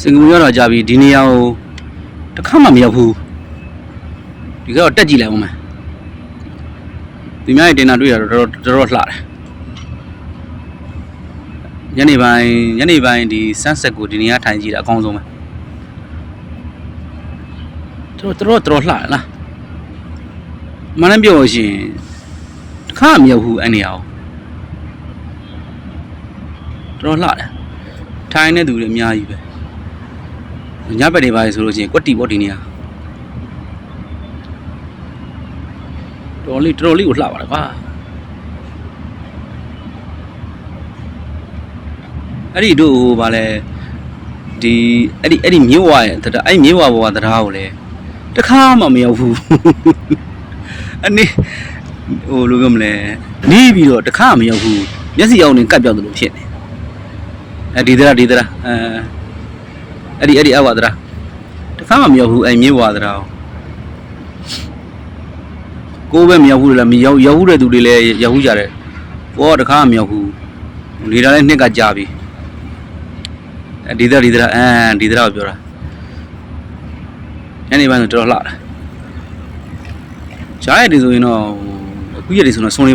စင်ကာပူရောက်တော့ကြာပြီဒီနေရာကိုတစ်ခါမှမရောက်ဘူးဒီကတော့တက်ကြည့်လိုက်အောင်မယ်ဒီများရဲ့တင်တာတွေ့ရတော့တော်တော်တော်တော်လှတယ်ညနေပိုင်းညနေပိုင်းဒီ sunset ကိုဒီနေရာထိုင်ကြည့်တာအကောင်းဆုံးပဲတော်တော်တော်တော်လှတယ်လားမနက်ပြောလို့ရှိရင်တစ်ခါမှမရောက်ဘူးအဲ့နေရာကိုတော်တော်လှတယ်ထိုင်နေသူတွေအများကြီးပဲ ညဘက်တွေပါလေဆိုလို့ရှိရင်ကွက်တီပေါ့ဒီနေရာတော်လေးတော်လေးကိုလှပါတယ်ကွာအဲ့ဒီတို့ဟိုဗာလဲဒီအဲ့ဒီအဲ့ဒီမြို့ဝရဲ့တရအဲ့ဒီမြို့ဝဘောကတရားကိုလေတခါမှမရောက်ဘူးအနေဟိုလိုပြောမလဲနီးပြီးတော့တခါမှမရောက်ဘူးမျက်စိအောင်နေကတ်ပြောက်တယ်လို့ဖြစ်နေအဲ့ဒီတရားဒီတရားအဲ အဲ့ဒီအဲ့ဒီအောက်ကသရာတခါမှမရောက်ဘူးအဲ့မြေဝါသရာကိုယ်ပဲမရောက်ဘူးလားမရောက်ရောက်ဘူးတဲ့သူတွေလည်းရောက်ဘူးကြတယ်ကိုကတခါမှမရောက်ဘူးနေတာလည်းနှစ်ကကြာပြီအဲ့ဒီသရာဒီသရာအမ်ဒီသရာကိုပြောတာညနေပိုင်းဆိုတော်တော်လှတာရှားရည်ဒီဆိုရင်တော့အခုရက်ဒီဆိုတော့စုံနေပါ